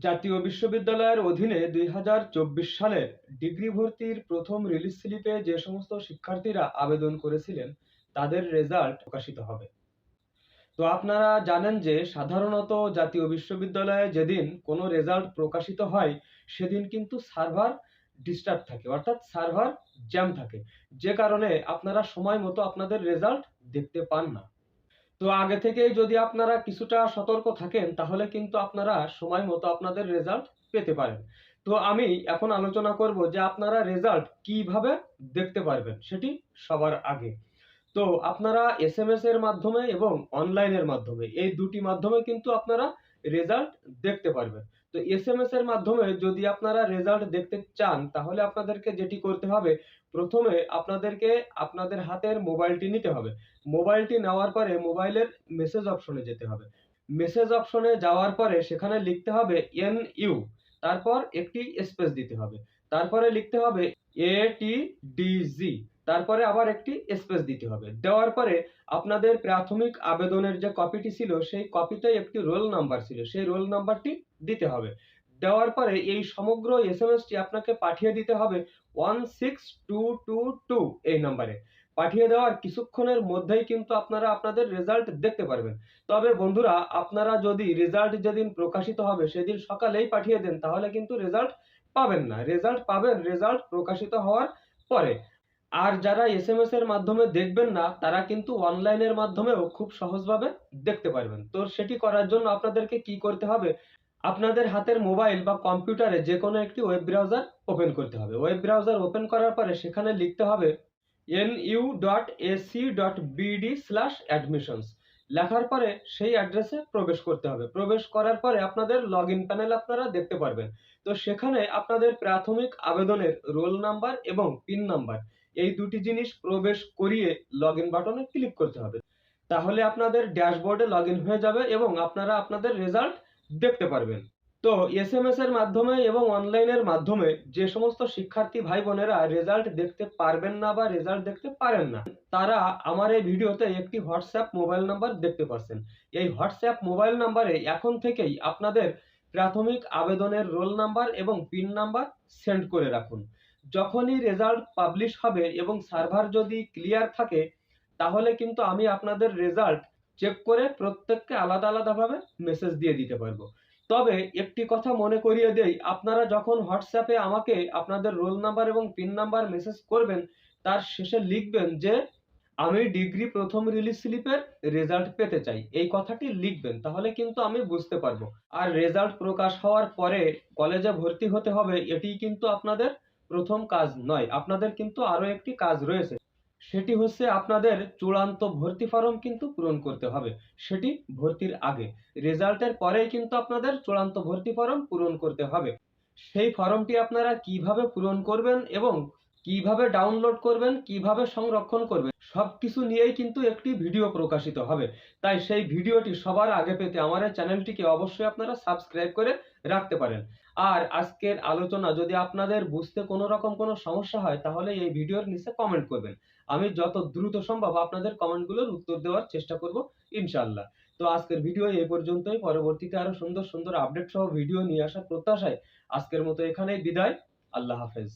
জাতীয় বিশ্ববিদ্যালয়ের অধীনে দুই হাজার চব্বিশ সালের ডিগ্রি ভর্তির প্রথম রিলিজ স্লিপে যে সমস্ত শিক্ষার্থীরা আবেদন করেছিলেন, তাদের রেজাল্ট প্রকাশিত হবে। তো আপনারা জানেন যে সাধারণত জাতীয় বিশ্ববিদ্যালয়ে যেদিন কোনো রেজাল্ট প্রকাশিত হয়, সেদিন কিন্তু সার্ভার ডিস্টার্ব থাকে, অর্থাৎ সার্ভার জ্যাম থাকে। যে কারণে আপনারা সময় মতো আপনাদের রেজাল্ট দেখতে পান না। তো আগে থেকেই যদি আপনারা কিছুটা সতর্ক থাকেন, তাহলে কিন্তু আপনারা সময় মতো আপনাদের রেজাল্ট পেতে পারেন। তো আমি এখন আলোচনা করব যে আপনারা রেজাল্ট কীভাবে দেখতে পারবেন, সেটি সবার আগে। তো আপনারা এস এম এস এর মাধ্যমে এবং অনলাইনের মাধ্যমে, এই দুটি মাধ্যমে কিন্তু আপনারা রেজাল্ট দেখতে পারবেন। তো এস এম এস এর মাধ্যমে যদি আপনারা রেজাল্ট দেখতে চান, তাহলে আপনাদেরকে যেটি করতে হবে, প্রথমে আপনাদেরকে আপনাদের হাতের মোবাইলটি নিতে হবে। মোবাইলটি নেওয়ার পরে মোবাইলের মেসেজ অপশনে যেতে হবে। মেসেজ অপশনে যাওয়ার পরে সেখানে লিখতে হবে এন ইউ তারপর একটি স্পেস দিতে হবে। তারপরে লিখতে হবে এ টি ডিজি তারপরে আবার একটি স্পেস দিতে হবে। দেওয়ার পরে আপনাদের প্রাথমিক আবেদনের যে কপিটি ছিল, সেই কপিতে একটি রোল নাম্বার ছিল। সেই রোল নাম্বারটি দিতে হবে। দেওয়ার পরে এই সমগ্র এস এম এসটি আপনাকে পাঠিয়ে দিতে হবে one six two two two এই নাম্বারে পাঠিয়ে দেওয়ার কিছুক্ষণের মধ্যেই কিন্তু আপনারা আপনাদের রেজাল্ট দেখতে পারবেন। তবে বন্ধুরা, আপনারা যদি রেজাল্ট যেদিন প্রকাশিত হবে, সেদিন সকালেই পাঠিয়ে দেন, তাহলে কিন্তু রেজাল্ট পাবেন না। রেজাল্ট পাবেন রেজাল্ট প্রকাশিত হওয়ার পরে। আর যারা এস এম এস এর মাধ্যমে দেখবেন না, তারা কিন্তু অনলাইনের মাধ্যমেও খুব সহজভাবে দেখতে পারবেন। তো সেটি করার জন্য আপনাদেরকে কি করতে হবে? আপনাদের হাতের মোবাইল বা কম্পিউটারে যে কোনো একটি ওয়েব ব্রাউজার ওপেন করতে হবে। ওয়েব ব্রাউজার ওপেন করার পরে সেখানে লিখতে হবে N U dot AC dot BD slash admissions লেখার পরে সেই অ্যাড্রেসে প্রবেশ করতে হবে। প্রবেশ করার পরে আপনাদের লগ ইন প্যানেল আপনারা দেখতে পারবেন। তো সেখানে আপনাদের প্রাথমিক আবেদনের রোল নাম্বার এবং পিন নাম্বার এই দুটি জিনিস প্রবেশ করিয়ে লগ ইন বাটনে ক্লিক করতে হবে। তাহলে আপনাদের ড্যাশবোর্ডে লগ ইন হয়ে যাবে এবং আপনারা আপনাদের রেজাল্ট দেখতে পারবেন। তো এস এম এস এর মাধ্যমে এবং অনলাইনের মাধ্যমে যে সমস্ত শিক্ষার্থী ভাই বোনেরা রেজাল্ট দেখতে পারবেন না বা রেজাল্ট দেখতে পারেন না, তারা আমার এই ভিডিওতে একটি হোয়াটসঅ্যাপ মোবাইল নাম্বার দেখতে পাচ্ছেন এই হোয়াটসঅ্যাপ মোবাইল নাম্বারে এখন থেকেই আপনাদের প্রাথমিক আবেদনের রোল নাম্বার এবং পিন নাম্বার সেন্ড করে রাখুন। যখনই রেজাল্ট পাবলিশ হবে এবং সার্ভার যদি ক্লিয়ার থাকে, তাহলে কিন্তু আমি আপনাদের রেজাল্ট চেক করে প্রত্যেককে আলাদা আলাদাভাবে মেসেজ দিয়ে দিতে পারব। তবে একটি কথা মনে করিয়ে দেই, আপনারা যখন হোয়াটসঅ্যাপে আমাকে আপনাদের রোল নাম্বার এবং পিন নাম্বার মেসেজ করবেন, তার শেষে লিখবেন যে, আমি ডিগ্রি প্রথম রিলিজ স্লিপের রেজাল্ট পেতে চাই। এই কথাটি লিখবেন, তাহলে কিন্তু আমি বুঝতে পারব। আর রেজাল্ট প্রকাশ হওয়ার পরে কলেজে ভর্তি হতে হবে এটি কিন্তু আপনাদের প্রথম কাজ নয়, আপনাদের কিন্তু আরও একটি কাজ রয়েছে। সেটি হচ্ছে আপনাদের চূড়ান্ত ভর্তি ফর্ম কিন্তু পূরণ করতে হবে। সেটি ভর্তির আগে। রেজাল্টের পরেই কিন্তু আপনাদের চূড়ান্ত ভর্তি ফর্ম পূরণ করতে হবে। সেই ফর্মটি আপনারা কীভাবে পূরণ করবেন এবং কীভাবে ডাউনলোড করবেন, কীভাবে সংরক্ষণ করবেন, সবকিছু নিয়েই কিন্তু একটি ভিডিও প্রকাশিত হবে। তাই সেই ভিডিওটি সবার আগে পেতে আমার চ্যানেলটিকে অবশ্যই আপনারা সাবস্ক্রাইব করে রাখতে পারেন। আর আজকের আলোচনা যদি আপনাদের বুঝতে কোনো রকম কোনো সমস্যা হয়, তাহলে এই ভিডিওর নিচে কমেন্ট করবেন। আমি যত দ্রুত সম্ভব আপনাদের কমেন্টগুলোর উত্তর দেওয়ার চেষ্টা করব ইনশাল্লাহ তো আজকের ভিডিও এই পর্যন্তই। পরবর্তীতে আরও সুন্দর সুন্দর আপডেট সহ ভিডিও নিয়ে আসার প্রত্যাশায় আজকের মতো এখানেই বিদায়। আল্লাহ হাফেজ।